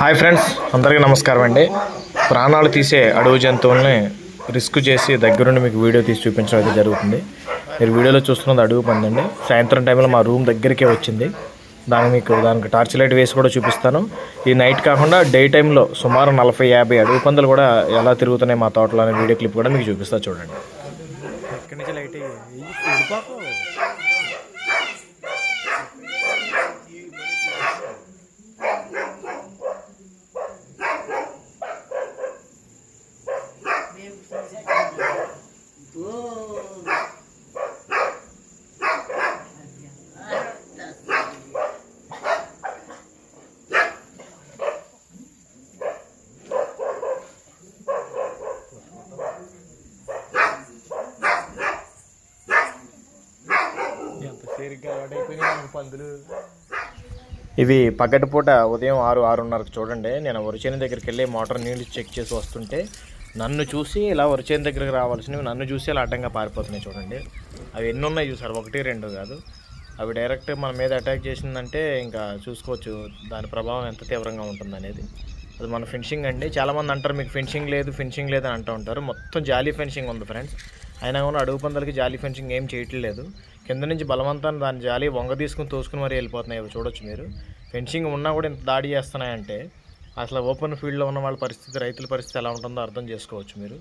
Hi friends అందరికీ నమస్కారం అండి. ప్రాణాలు తీసే అడవి జంతువుల్ని రిస్క్ చేసి దగ్గరుండి మీకు వీడియో తీసి చూపించడం అయితే జరుగుతుంది. మీరు వీడియోలో చూస్తున్నది అడవి పందండి. సాయంత్రం టైంలో మా రూమ్ దగ్గరికే వచ్చింది. దానికి మీకు దానికి టార్చ్ లైట్ వేసి కూడా చూపిస్తాను. ఈ నైట్ కాకుండా డే టైంలో సుమారు నలభై యాభై అడవి పందులు కూడా ఎలా తిరుగుతున్నాయి మా తోటలో అనే వీడియో క్లిప్ కూడా మీకు చూపిస్తా చూడండి. ఎక్కడి నుంచి లైట్ ఎంత పందులు. ఇవి పగటిపూట ఉదయం ఆరు ఆరున్నరకు చూడండి. నేను వరిచేను దగ్గరికి వెళ్ళి మోటార్ నీళ్ళు చెక్ చేసి వస్తుంటే నన్ను చూసి ఇలా వరిచేను దగ్గరికి రావాల్సినవి నన్ను చూసి ఇలా అడ్డంగా పారిపోతున్నాయి చూడండి. అవి ఎన్ని ఉన్నాయి చూసారు? ఒకటి రెండు కాదు. అవి డైరెక్ట్ మన మీద అటాక్ చేసిందంటే ఇంకా చూసుకోవచ్చు. దాని ప్రభావం ఎంత తీవ్రంగా ఉంటుంది అనేది అది మన ఫినిషింగ్ అండి. చాలామంది అంటారు మీకు ఫినిషింగ్ లేదు ఫినిషింగ్ లేదు అని అంటూ ఉంటారు. మొత్తం జాలీ ఫినిషింగ్ ఉంది ఫ్రెండ్స్. అయినా కూడా అడుగు పందులకి జాలీ ఫెన్సింగ్ ఏం చేయట్లేదు. కింద నుంచి బలవంతాన్ని దాని జాలి వంగ తీసుకుని తోసుకుని మరీ వెళ్ళిపోతున్నాయి. అవి చూడొచ్చు మీరు. ఫెన్సింగ్ ఉన్నా కూడా ఇంత దాడి చేస్తున్నాయంటే అసలు ఓపెన్ ఫీల్డ్లో ఉన్న వాళ్ళ పరిస్థితి రైతుల పరిస్థితి ఎలా ఉంటుందో అర్థం చేసుకోవచ్చు మీరు.